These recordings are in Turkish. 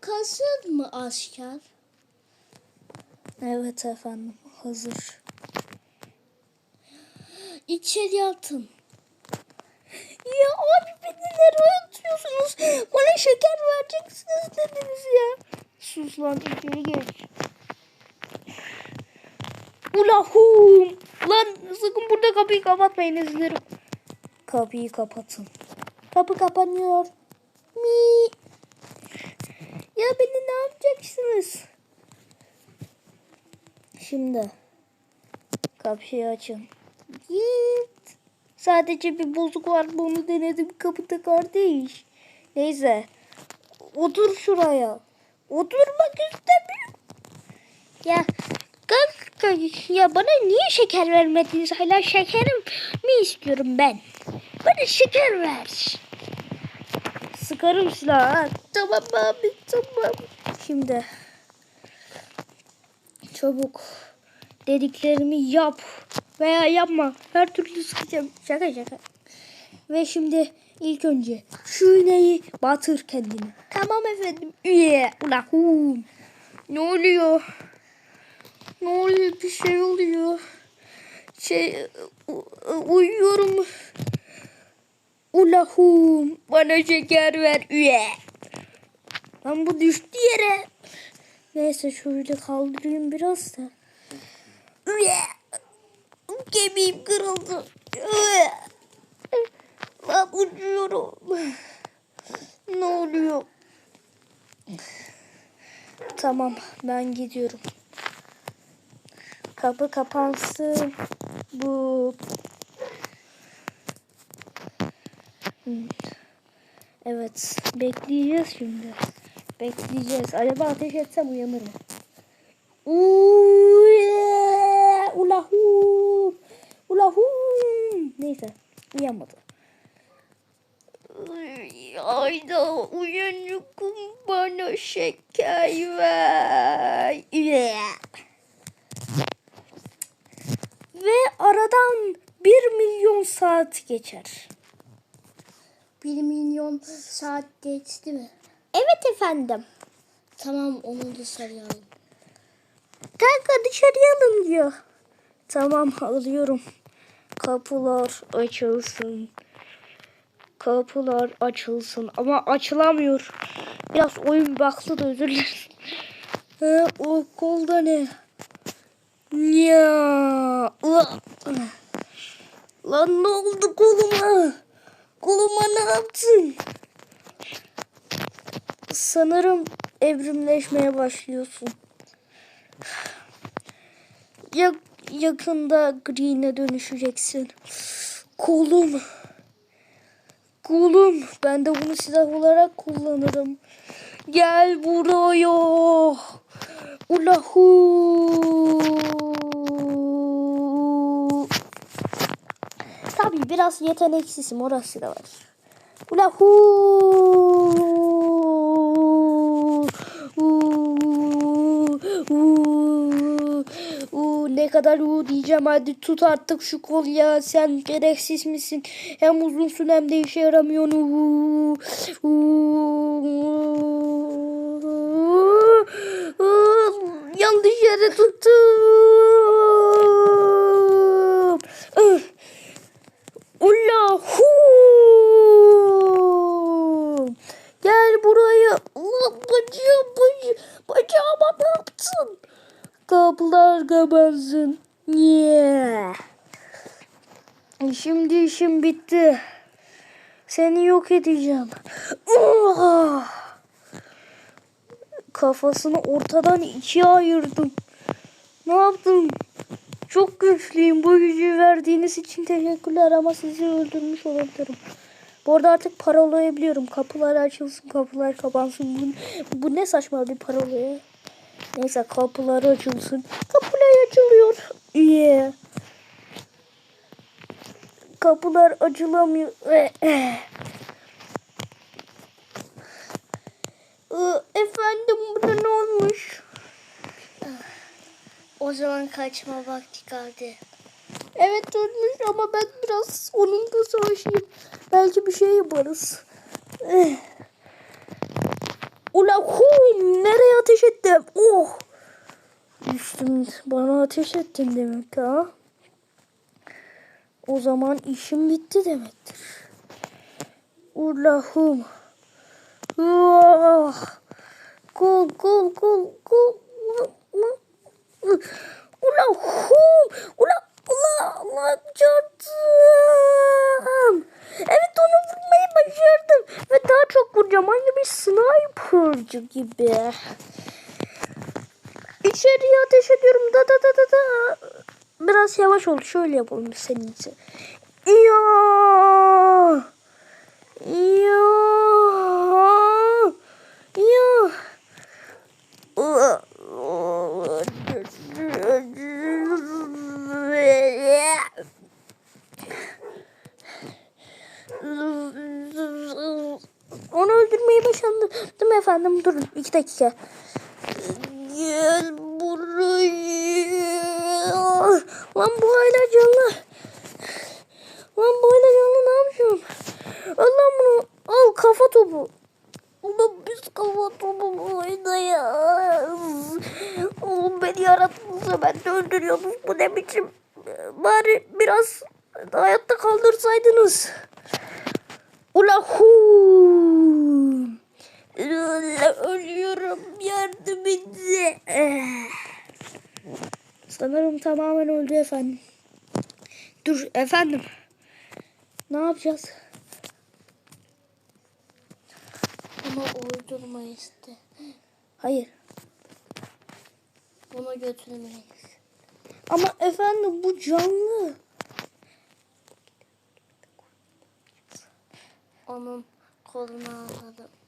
Kasır mı asker? Evet efendim hazır. İçeri atın. Ya abi beni nereye atıyorsunuz? Bana şeker vereceksiniz dediniz ya. Sus lan içeri geç. Ulahum. Lan sakın burada kapıyı kapatmayın izlerim. Kapıyı kapatın. Kapı kapanıyor. Mi. Ya beni ne yapacaksınız? Şimdi kapıyı açın. Git. Sadece bir bozuk var bunu denedim kapıda kardeş. Neyse. Otur şuraya. Oturmak istemiyorum. Ya kalk. Ya bana niye şeker vermediniz? Hala şekerim mi istiyorum ben? Bana şeker ver. Sıkarım silahı. Tamam abi tamam. Şimdi çabuk dediklerimi yap veya yapma. Her türlü sıkacağım. Şaka şaka. Ve şimdi ilk önce şu iğneyi batır kendine. Tamam efendim. Üye. Ula hum. Ne oluyor? Ne oluyor? Bir şey oluyor. Şey uyuyorum. Ula hum. Bana şeker ver. Üye. Lan bu düştü yere. Neyse şöyle kaldırayım biraz da. Üye. Kemiğim kırıldı. Üye. Lan uçuyorum. Ne oluyor? Tamam ben gidiyorum. Kapı kapansın. Bu. Hmm. Evet bekleyeceğiz şimdi. Bekleyeceğiz. Acaba ateş etsem uyanır mı? Ulahum, ulahum. Neyse uyanmadı. Ay, Ayda uyanıkum bana şeker ver. Ve aradan bir milyon saat geçer. Bir milyon saat geçti mi? Evet efendim. Tamam onu da sarayalım. Kanka dışarıya alın diyor. Tamam alıyorum. Kapılar açılsın. Kapılar açılsın ama açılamıyor. Biraz oyun baktı da özür dilerim. He, o kolda ne? Ya. Lan ne oldu koluma? Ne yaptın? Sanırım evrimleşmeye başlıyorsun. Ya, yakında green'e dönüşeceksin. Kolum. Kolum. Ben de bunu silah olarak kullanırım. Gel buraya. Ulahu. Tabii biraz yeteneksizim orası da var. Uuu, uuu, ne kadar uuu diyeceğim. Hadi tut artık şu kol ya. Sen gereksiz misin? Hem uzunsun hem de işe yaramıyorsun. Uuu, yanlış yere tuttum. Ih. Ullahu. Gel buraya. Ulan bacağım, bacağım, bacağıma ne yaptın? Kapılar kapansın. Yeah. Şimdi işim bitti. Seni yok edeceğim. Ah! Kafasını ortadan ikiye ayırdım. Ne yaptım? Çok güçlüyüm. Bu gücü verdiğiniz için teşekkürler ama sizi öldürmüş olabilirim. Bu arada artık parolayabiliyorum. Kapılar açılsın, kapılar kapansın. Bu, bu ne saçma bir parola ya. Neyse kapılar açılsın. Kapılar açılıyor. Yeah. Kapılar açılamıyor. Eh, eh. Ee, Efendim burada ne olmuş? O zaman kaçma vakti geldi. Evet ölmüş ama ben biraz onunla savaşayım. Belki bir şey yaparız. Ula huy nereye ateş ettim? Oh! Düştüm. Bana ateş ettin demek ha. O zaman işim bitti demektir. Ulahum. Oh! Kul kul kul kul. Ulahum. Ula Allah Allah çarp. kocaman bir snipercı gibi. İçeriye ateş ediyorum. Da da da da da. Biraz yavaş oldu. Şöyle yapalım senin için. Ya. Ya. Ya. Değil mi efendim? Durun iki dakika. Gel buraya. Lan bu hala canlı. Lan bu hala canlı ne yapıyorum? Al lan bunu. Al kafa topu. Ulan biz kafa topu buradayız. Oğlum beni yarattınız ben de öldürüyordunuz. Bu ne biçim? Bari biraz hayatta kaldırsaydınız. Ulan huuu. Ölüyorum yardım edin. Sanırım tamamen öldü efendim. Dur efendim. Ne yapacağız? Bunu uydurmayız de. Hayır. Bunu götürmeyiz. Ama efendim bu canlı. Onun kolunu aldım.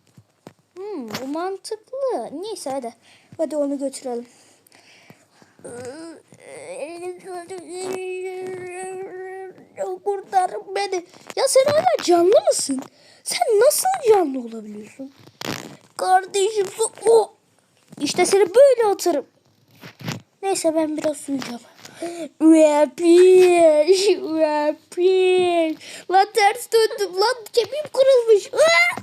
Hmm, bu mantıklı. Neyse hadi. Hadi onu götürelim. Kurtar beni. Ya sen hala canlı mısın? Sen nasıl canlı olabiliyorsun? Kardeşim su... Oh! İşte seni böyle atarım. Neyse ben biraz suyacağım. Rapiş, rapiş. Lan ters döndüm. Lan kemiğim kırılmış. Ah!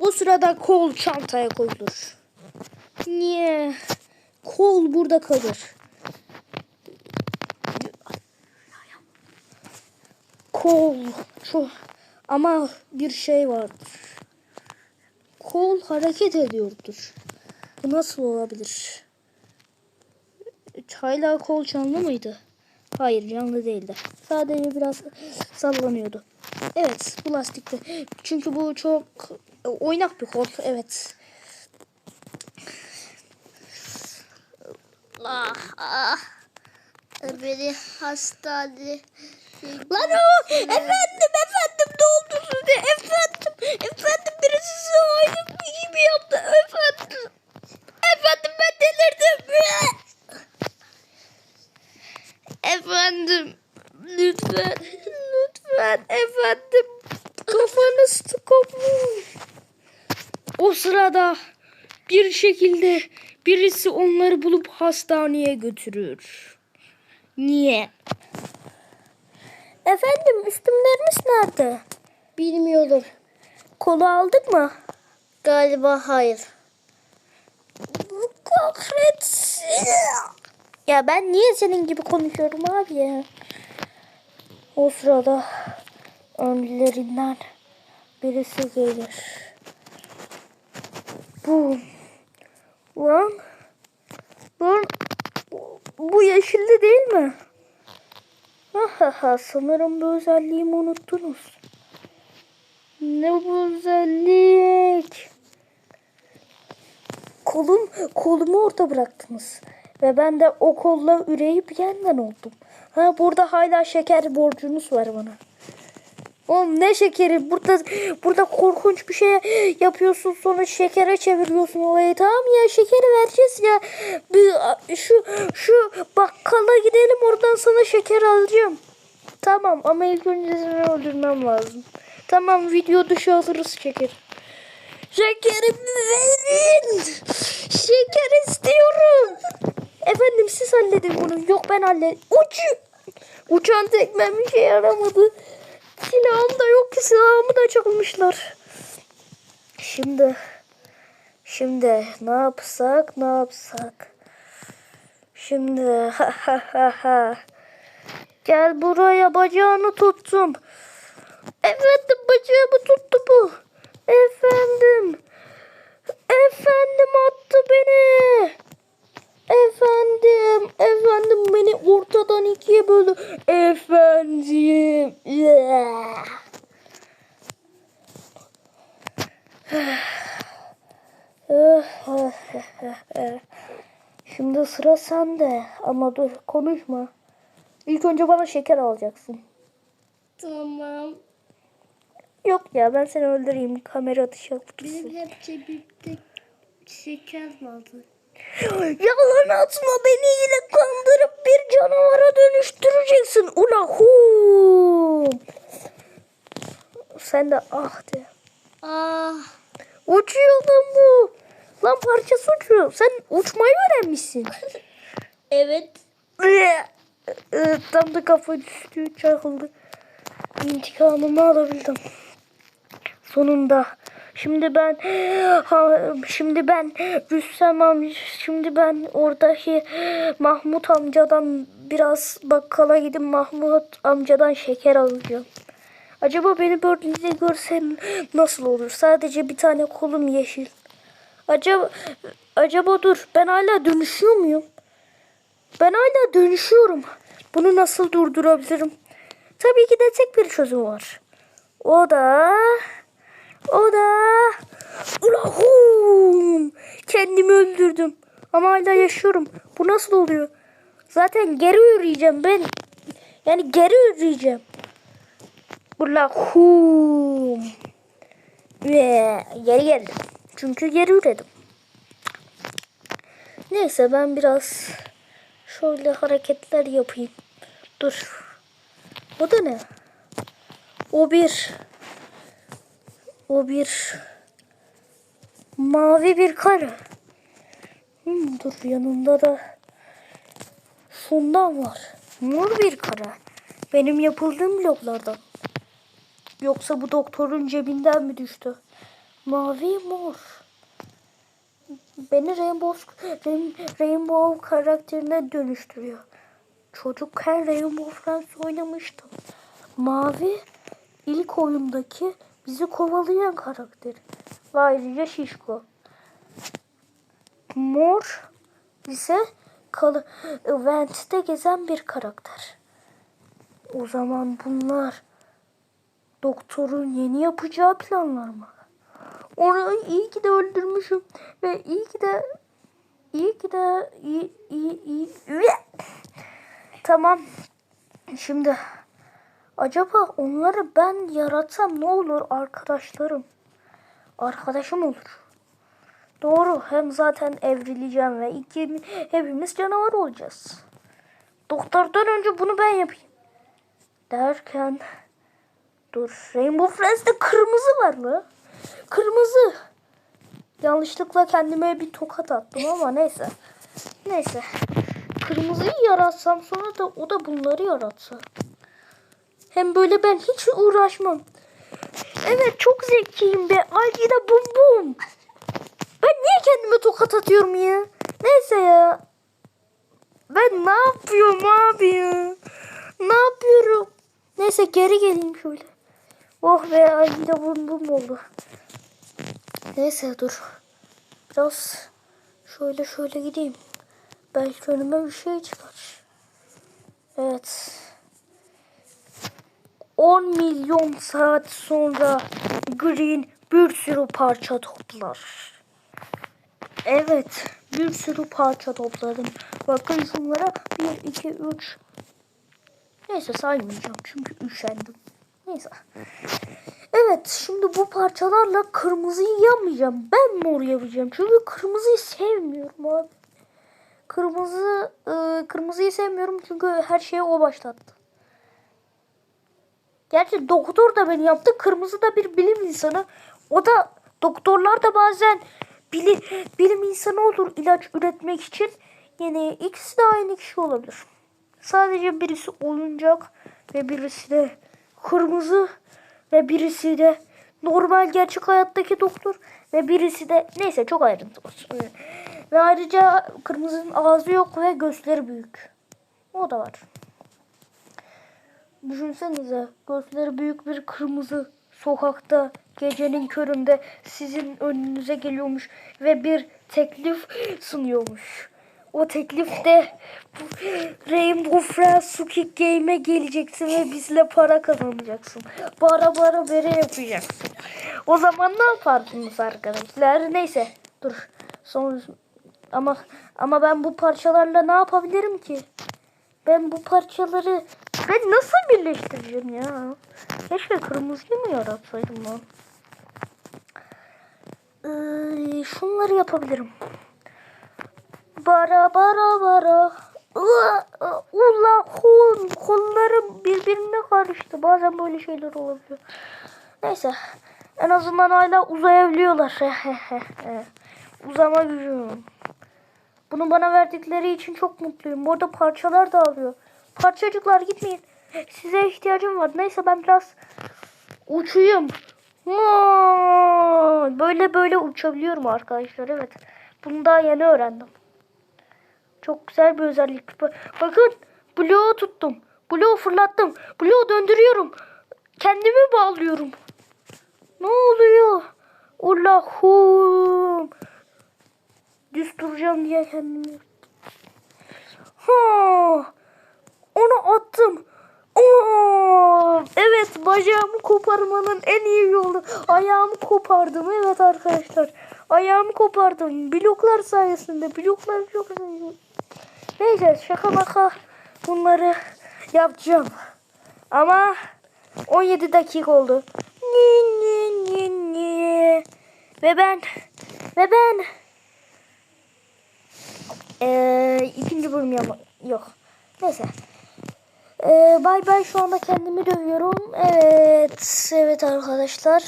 O sırada kol çantaya koyulur. Niye? Kol burada kalır. Kol. Çok. Ama bir şey vardır. Kol hareket ediyordur. Bu nasıl olabilir? Hala kol canlı mıydı? Hayır canlı değildi. Sadece biraz sallanıyordu. Evet bu lastikte. Çünkü bu çok oynak bir kol. Evet. Ah ah. Beni hastane. Lan o efendim efendim ne oldu size efendim efendim birisi size aynı gibi yaptı efendim efendim ben delirdim Efendim. lütfen lütfen efendim kafanız kopmuş o sırada bir şekilde birisi onları bulup hastaneye götürür niye efendim üstümleriniz nerede Bilmiyorum. Kolu aldık mı? Galiba hayır. Kahretsin. Ya ben niye senin gibi konuşuyorum abi ya? O sırada önlerinden birisi gelir. Bu. Lan. Lan. Bu yeşilli değil mi? Ahaha sanırım bu özelliğimi unuttunuz. Ne bu özellik? Kolum, kolumu orada bıraktınız. Ve ben de o kolla üreyip yeniden oldum. Ha burada hala şeker borcunuz var bana. Oğlum ne şekeri? Burada burada korkunç bir şey yapıyorsun sonra şekere çeviriyorsun olayı. Tamam ya şekeri vereceğiz ya. Bir, şu şu bakkala gidelim oradan sana şeker alacağım. Tamam ama ilk önce seni öldürmem lazım. Tamam video dışı alırız şeker. Şekerimi verin. Şeker istiyorum. Efendim siz halledin bunu. Yok ben halledeyim. Uçu. Uçan tekmem bir şey yaramadı. Silahım da yok ki silahımı da çalmışlar. Şimdi şimdi ne yapsak ne yapsak? Şimdi ha ha ha ha. Gel buraya bacağını tuttum. Efendim bacağımı tuttu bu. Efendim. Efendim attı beni. Efendim, efendim beni ortadan ikiye böldü. Efendim. Yeah. Şimdi sıra sende ama dur konuşma. İlk önce bana şeker alacaksın. Tamam. Yok ya ben seni öldüreyim kamera atışı Bizim hep cebimde şeker vardı. Yalan atma beni yine kandırıp bir canavara dönüştüreceksin. Ula hu. Sen de ah de. Ah. Uçuyor lan bu. Lan parçası uçuyor. Sen uçmayı öğrenmişsin. Evet. Ee, Tam da kafa düştü çakıldı. İntikamımı alabildim. Sonunda. Şimdi ben şimdi ben Rüstem amca şimdi ben oradaki Mahmut amcadan biraz bakkala gidip Mahmut amcadan şeker alacağım. Acaba beni böyle görsen nasıl olur? Sadece bir tane kolum yeşil. Acaba acaba dur ben hala dönüşüyor muyum? Ben hala dönüşüyorum. Bunu nasıl durdurabilirim? Tabii ki de tek bir çözüm var. O da... O da... Ulahum! Kendimi öldürdüm. Ama hala yaşıyorum. Bu nasıl oluyor? Zaten geri üreyeceğim ben. Yani geri üreyeceğim. Ulahum! Ve geri geldim. Çünkü geri üredim. Neyse ben biraz şöyle hareketler yapayım. Dur. O da ne? O bir. O bir. Mavi bir kare. Hmm, dur yanında da şundan var. Mor bir kare. Benim yapıldığım bloklardan. Yoksa bu doktorun cebinden mi düştü? Mavi mor. Beni Rainbow, Rain- Rainbow karakterine dönüştürüyor. Çocukken Rainbow Friends oynamıştım. Mavi ilk oyundaki bizi kovalayan karakter. Ve ayrıca Şişko. Mor ise kal Vent'te gezen bir karakter. O zaman bunlar doktorun yeni yapacağı planlar mı? Onu iyi ki de öldürmüşüm ve iyi ki de iyi ki de iyi iyi iyi Tamam. Şimdi acaba onları ben yaratsam ne olur arkadaşlarım? Arkadaşım olur. Doğru. Hem zaten evrileceğim ve iki, hepimiz canavar olacağız. Doktordan önce bunu ben yapayım. Derken dur Rainbow Friends'te kırmızı var mı? Kırmızı. Yanlışlıkla kendime bir tokat attım ama neyse. Neyse. Kırmızıyı yaratsam sonra da o da bunları yaratsa. Hem böyle ben hiç uğraşmam. Evet çok zekiyim be. Algida bum bum. Ben niye kendime tokat atıyorum ya? Neyse ya. Ben ne yapıyorum abi ya? Ne yapıyorum? Neyse geri geleyim şöyle. Oh be Algida bum bum oldu. Neyse dur. Biraz şöyle şöyle gideyim. Belki önüme bir şey çıkar. Evet. 10 milyon saat sonra Green bir sürü parça toplar. Evet. Bir sürü parça topladım. Bakın şunlara 1, 2, 3. Neyse saymayacağım çünkü üşendim. Neyse. Evet şimdi bu parçalarla kırmızıyı yapmayacağım. Ben mor yapacağım. Çünkü kırmızıyı sevmiyorum abi. Kırmızı e, kırmızıyı sevmiyorum çünkü her şeyi o başlattı. Gerçi doktor da beni yaptı. Kırmızı da bir bilim insanı. O da doktorlar da bazen bilim, bilim insanı olur ilaç üretmek için. Yani ikisi de aynı kişi olabilir. Sadece birisi oyuncak ve birisi de kırmızı ve birisi de normal gerçek hayattaki doktor ve birisi de neyse çok ayrıntı var. Ve ayrıca kırmızının ağzı yok ve gözleri büyük. O da var. Düşünsenize gözleri büyük bir kırmızı sokakta gecenin köründe sizin önünüze geliyormuş ve bir teklif sunuyormuş. O teklifte Rainbow Friends Squid Game'e geleceksin ve bizle para kazanacaksın. Bara bara bere yapacaksın. O zaman ne yapardınız arkadaşlar? Neyse dur. Son ama ama ben bu parçalarla ne yapabilirim ki? Ben bu parçaları ben nasıl birleştireceğim ya? Keşke kırmızıyı mı yaratsaydım lan? Ee, şunları yapabilirim. Bara bara bara. Ula kol, kollarım birbirine karıştı. Bazen böyle şeyler olabiliyor. Neyse. En azından hala uzayabiliyorlar. Uzama gücü. Bunu bana verdikleri için çok mutluyum. Bu arada parçalar da alıyor. Parçacıklar gitmeyin. Size ihtiyacım var. Neyse ben biraz uçuyum. Böyle böyle uçabiliyorum arkadaşlar. Evet. Bunu daha yeni öğrendim. Çok güzel bir özellik. Ba- Bakın. Bloğu tuttum. Bloğu fırlattım. Bloğu döndürüyorum. Kendimi bağlıyorum. Ne oluyor? Allah'ım. Düz duracağım diye kendimi. Ha, onu attım. Oo, evet bacağımı koparmanın en iyi yolu. Ayağımı kopardım evet arkadaşlar. Ayağımı kopardım. Bloklar sayesinde. Bloklar sayesinde. Neyse şaka maka bunları yapacağım. Ama 17 dakika oldu. Ni, ni, ni, ni. Ve ben ve ben ee, ikinci bölüm yok. Neyse. Ee, bay bay şu anda kendimi dövüyorum. Evet. Evet arkadaşlar.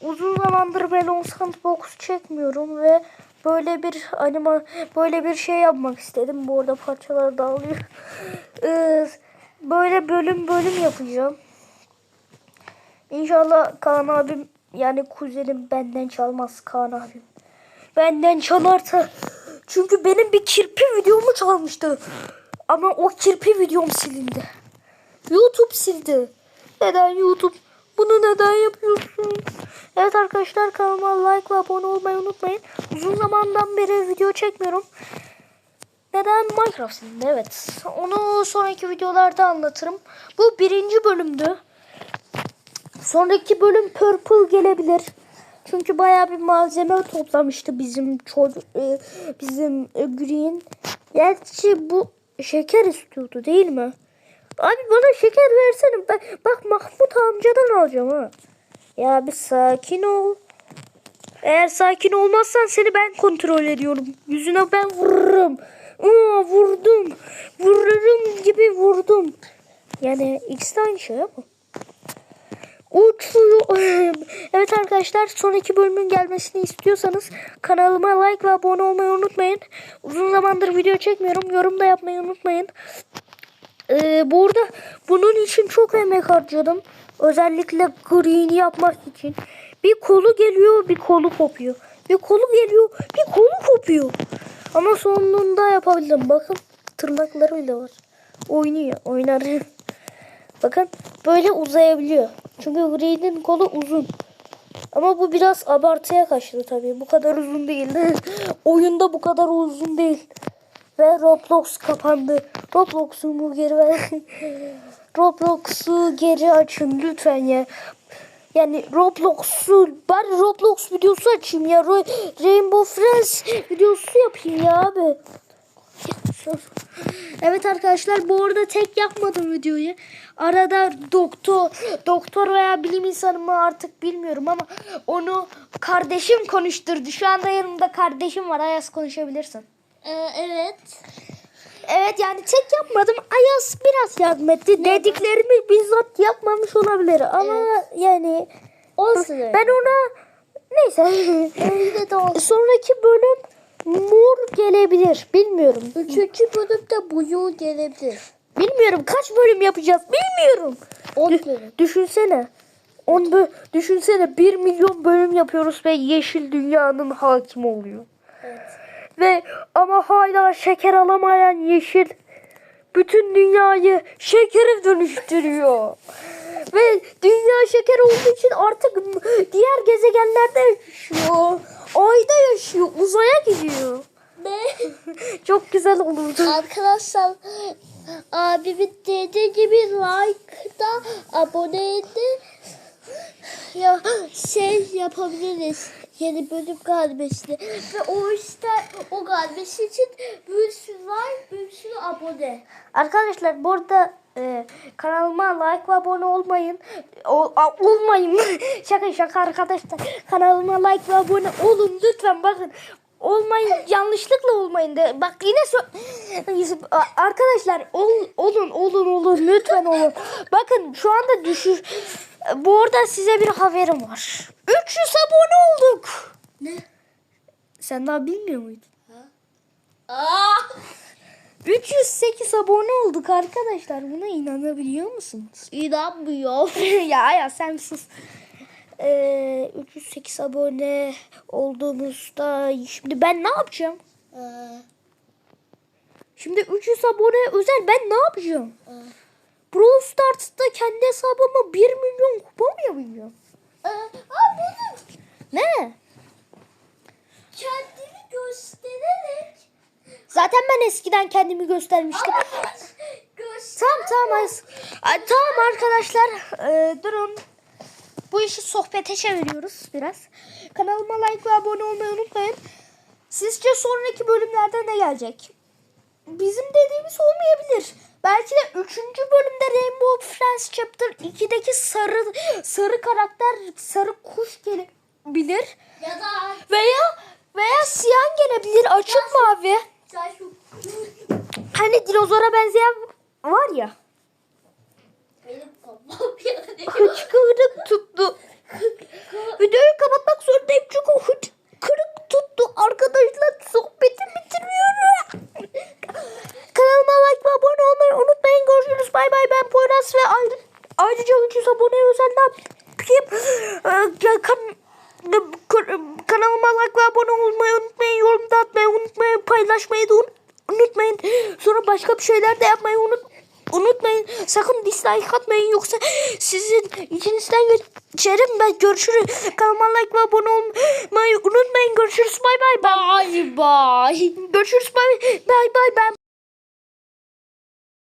Uzun zamandır Melon Sandbox çekmiyorum ve böyle bir anima böyle bir şey yapmak istedim. Bu arada parçalar dağılıyor. Ee, böyle bölüm bölüm yapacağım. İnşallah Kaan abim yani kuzenim benden çalmaz Kaan abim. Benden çalarsa çünkü benim bir kirpi videomu çalmıştı. Ama o kirpi videom silindi. YouTube sildi. Neden YouTube? Bunu neden yapıyorsun? Evet arkadaşlar kanalıma like ve abone olmayı unutmayın. Uzun zamandan beri video çekmiyorum. Neden Minecraft silindi? Evet. Onu sonraki videolarda anlatırım. Bu birinci bölümdü. Sonraki bölüm Purple gelebilir. Çünkü bayağı bir malzeme toplamıştı bizim çocuk e, bizim e, Green. Gerçi bu şeker istiyordu değil mi? Abi bana şeker versene. Bak, bak Mahmut amcadan alacağım ha. Ya bir sakin ol. Eğer sakin olmazsan seni ben kontrol ediyorum. Yüzüne ben vururum. Aa, vurdum. Vururum gibi vurdum. Yani ikisi de aynı şey ama. Uçuyor. Evet arkadaşlar sonraki bölümün gelmesini istiyorsanız kanalıma like ve abone olmayı unutmayın. Uzun zamandır video çekmiyorum. Yorum da yapmayı unutmayın. Ee, bu arada bunun için çok emek harcadım. Özellikle green yapmak için. Bir kolu geliyor bir kolu kopuyor. Bir kolu geliyor bir kolu kopuyor. Ama sonunda yapabildim. Bakın tırnakları bile var. Oynuyor. Oynar. Bakın böyle uzayabiliyor. Çünkü Green'in kolu uzun. Ama bu biraz abartıya kaçtı tabii. Bu kadar uzun değil. Oyunda bu kadar uzun değil. Ve Roblox kapandı. Roblox'umu geri ver. Roblox'u geri açın lütfen ya. Yani Roblox'u bari Roblox videosu açayım ya. Rainbow Friends videosu yapayım ya abi. Evet arkadaşlar bu arada tek yapmadım videoyu. Arada doktor, doktor veya bilim insanı mı artık bilmiyorum ama onu kardeşim konuşturdu. Şu anda yanımda kardeşim var. Ayaz konuşabilirsin. Ee, evet. Evet yani tek yapmadım. Ayaz biraz yardım etti. Dediklerimi bizzat yapmamış olabilir ama yani Olsun ben ona neyse. Sonraki bölüm mor gelebilir. Bilmiyorum. Üçüncü bölümde buyu gelebilir. Bilmiyorum kaç bölüm yapacağız. Bilmiyorum. On Dü- bölüm. Düşünsene. On bö- düşünsene 1 milyon bölüm yapıyoruz ve yeşil dünyanın hakim oluyor. Evet. Ve ama hala şeker alamayan yeşil bütün dünyayı şekere dönüştürüyor. Ve dünya şeker olduğu için artık diğer gezegenlerde yaşıyor. Ayda yaşıyor. Uzaya gidiyor. Ne? Çok güzel olurdu. Arkadaşlar abimin dediği gibi like'da aboneydi. Ya şey yapabiliriz. Yeni bölüm gelmesi. Ve o işte o gelmesi için bir sürü like, bir sürü abone. Arkadaşlar bu arada e, kanalıma like ve abone olmayın. O, a- olmayın. şaka şaka arkadaşlar. Kanalıma like ve abone olun lütfen bakın. Olmayın yanlışlıkla olmayın de. Bak yine A- arkadaşlar ol, olun olun olun lütfen olun. Bakın şu anda düşür. Bu arada size bir haberim var. 300 abone olduk. Ne? Sen daha bilmiyor muydun? Aa! 308 abone olduk arkadaşlar. Buna inanabiliyor musunuz? İnanmıyor. ya ya sen sus. Ee, 308 abone olduğumuzda şimdi ben ne yapacağım? Ee, Şimdi 300 abone özel ben ne yapacağım? e, Brawl Stars'ta kendi hesabıma 1 milyon kupa mı yapacağım? e, aa, bunu Ne? kendini göstererek Zaten ben eskiden kendimi göstermiştim. göster. Tamam tamam. Ay, tamam arkadaşlar. Ee, durun. Bu işi sohbete çeviriyoruz biraz. Kanalıma like ve abone olmayı unutmayın. Sizce sonraki bölümlerde ne gelecek? Bizim dediğimiz olmayabilir. Belki de 3. bölümde Rainbow Friends Chapter 2'deki sarı sarı karakter, sarı kuş gelebilir. Ya da Veya veya siyah gelebilir, açık mavi. Hani dinozora benzeyen var ya. benim kafam yani. Hıçkırık tuttu. Videoyu kapatmak zorundayım çünkü o hıç kırık tuttu. Arkadaşlar sohbeti bitiriyorum. Kanalıma like ve abone olmayı unutmayın. Görüşürüz. Bay bay. Ben Poyraz ve ayrı, ayrıca 300 aboneye özel ne yapayım? Ee, ya kan- kan- kanalıma like ve abone olmayı unutmayın. Yorum da atmayı unutmayın. Paylaşmayı da un- unutmayın. Sonra başka bir şeyler de yapmayı unutmayın. Unutmayın sakın dislike atmayın yoksa sizin içinizden geçerim ben görüşürüz. Kanalıma like ve abone olmayı unutmayın. Görüşürüz bay bay. Bye bye. Görüşürüz bay bay bay ben